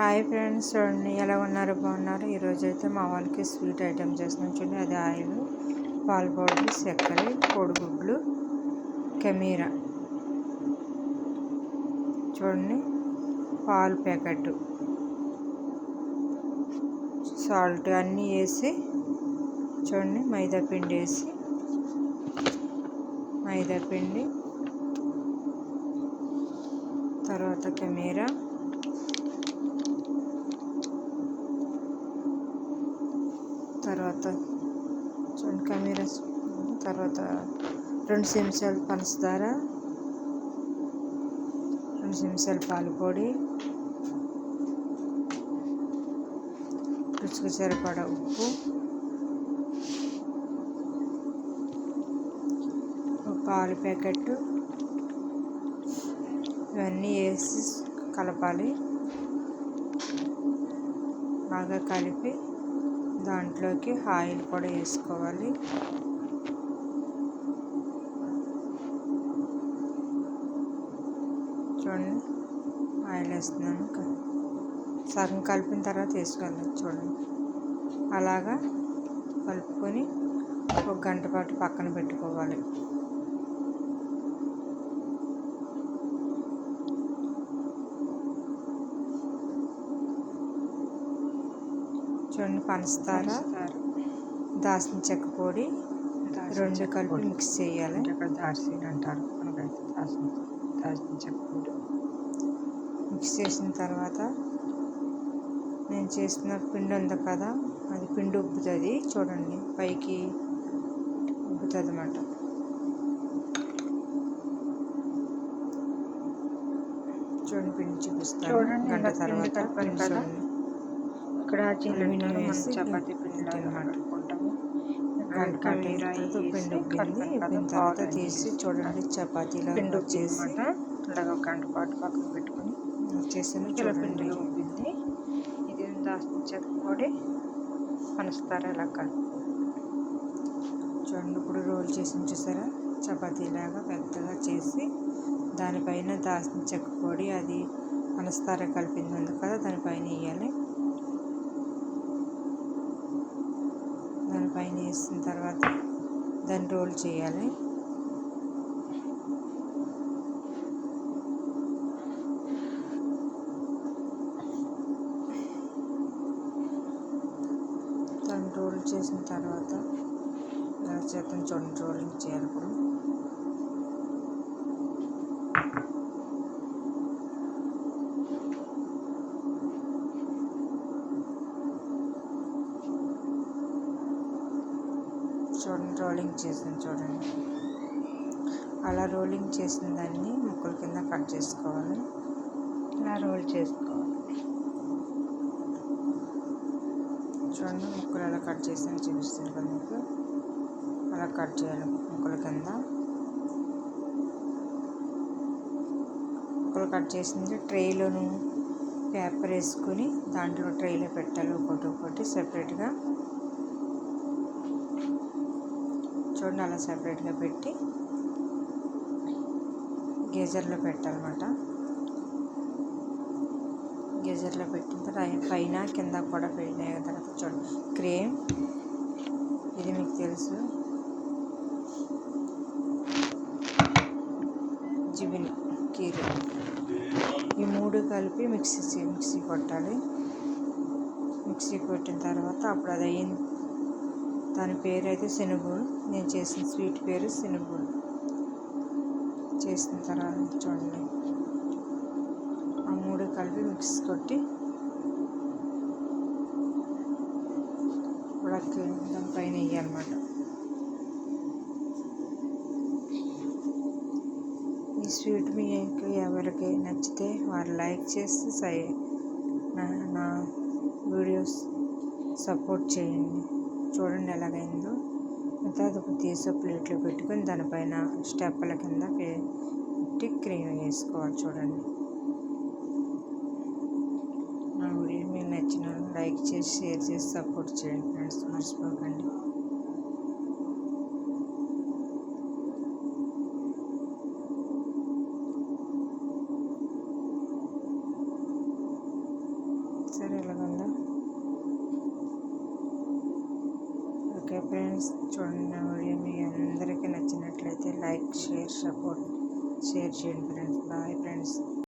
Hi friends చూడండి ఎలా ఉన్నారు బాగున్నారు? ఈరోజు అయితే మా వాళ్ళకి స్వీట్ ఐటెం చేస్తున్నాం చూడండి. అది ఆయిల్ పాల పౌడర్ చక్కెర కోడిగుడ్లు కెమీరా. చూడండి పాలు ప్యాకెట్ సాల్ట్ అన్నీ వేసి చూడండి మైదా పిండి వేసి మైదా పిండి తర్వాత కెమీరా తర్వాత చూడండి కమీరా తర్వాత రెండు చెంచాలు పంచదార రెండు చెంచాలు పాలు పొడి రుచికి సరిపడా ఉప్పు ఒక పాలు ప్యాకెట్ ఇవన్నీ వేసి కలపాలి. బాగా కలిపి దాంట్లోకి ఆయిల్ కూడా వేసుకోవాలి. చూడండి ఆయిల్ వేస్తున్నాను. సగం కలిపిన తర్వాత వేసుకోవాలి. చూడండి. అలాగా కలుపుకొని ఒక గంట పాటు పక్కన పెట్టుకోవాలి. చూడండి పంచదార దాల్చిన చెక్క పొడి రెండు కలిపి మిక్స్ చేయాలి. ఇక్కడ దాల్చిన అంటారు. మనకైతే దాల్చిన దాల్చిన చెక్క పొడి. మిక్స్ చేసిన తర్వాత నేను చేసిన పిండి ఉంది కదా అది పిండి ఉబ్బుతుంది. చూడండి పైకి ఉబ్బుతుంది అన్నమాట. చూడండి పిండి చూపిస్తాను. గంట తర్వాత పిండి కదా. చూడండి. ఇక్కడ మనం వేసి చపాతీ పిండి తర్వాత పిండి తర్వాత తీసి చూడండి చపాతీలా పిండి చేసి అనమాట అలాగే ఒక గంట పాటు పక్కన పెట్టుకొని చేసాను ఇలా చూడండి. పిండిలో ఉబ్బింది. ఇది చెక్క పొడి పంచదార ఇలా కలుపు చూడండి ఇప్పుడు రోల్ చేసి చూసారా? చపాతీలాగా పెద్దగా చేసి దానిపైన దాల్చిన చెక్క పొడి అది పంచదార కలిపింది ఉంది కదా దానిపైన వేయాలి. దానిపైన వేసిన తర్వాత దాన్ని రోల్ చేయాలి. దాన్ని రోల్ చేసిన తర్వాత చేతను చూడండి రోలింగ్ చేయాలి ఇప్పుడు. చూడండి రోలింగ్ చేసింది చూడండి. అలా రోలింగ్ చేసిన దాన్ని ముక్కల కింద కట్ చేసుకోవాలి. ఇలా రోల్ చేసుకోవాలి. చూడండి ముక్కలు ఎలా కట్ చేసాను చూపిస్తుంది కదా మీకు. అలా కట్ చేయాలి ముక్కల కింద. ముక్కలు కట్ చేసింది ట్రేలోను పేపర్ వేసుకుని దాంట్లో ట్రేలో పెట్టాలి ఒకటి ఒకటి సెపరేట్గా చూడండి అలా సెపరేట్గా పెట్టి గేజర్లో పెట్టాలన్నమాట. గేజర్లో పెట్టిన తర్వాత పైన కింద కూడా పెట్టిన తర్వాత చూడండి. క్రీమ్ ఇది మీకు తెలుసు. జిబిని కీరు. ఈ మూడు కలిపి మిక్సీ మిక్సీ కొట్టాలి. మిక్సీ కొట్టిన తర్వాత అప్పుడు అది అయింది దాని పేరు అయితే శనుగులు నేను చేసిన స్వీట్ పేరు శనుగులు చేసిన తర్వాత చూడండి. ఆ మూడు కలిపి మిక్స్ కొట్టి ఉడక్కి దానిపైన వేయాలన్నమాట. ఈ స్వీట్ మీకు ఎవరికి నచ్చితే వారు లైక్ చేసి సై నా నా వీడియోస్ సపోర్ట్ చేయండి. చూడండి ఎలాగైందో. తర్వాత ఒక తీసే ప్లేట్లో పెట్టుకొని దానిపైన స్టెప్పుల కింద పెట్టి క్రీమ్ వేసుకోవాలి చూడండి. నా వీడియో మీకు నచ్చిన లైక్ చేసి షేర్ చేసి సపోర్ట్ చేయండి ఫ్రెండ్స్. మర్చిపోకండి. ఓకే ఫ్రెండ్స్ చూడండి వీడియో మీ అందరికీ నచ్చినట్లయితే లైక్ షేర్ సపోర్ట్ షేర్ చేయండి ఫ్రెండ్స్. Bye friends.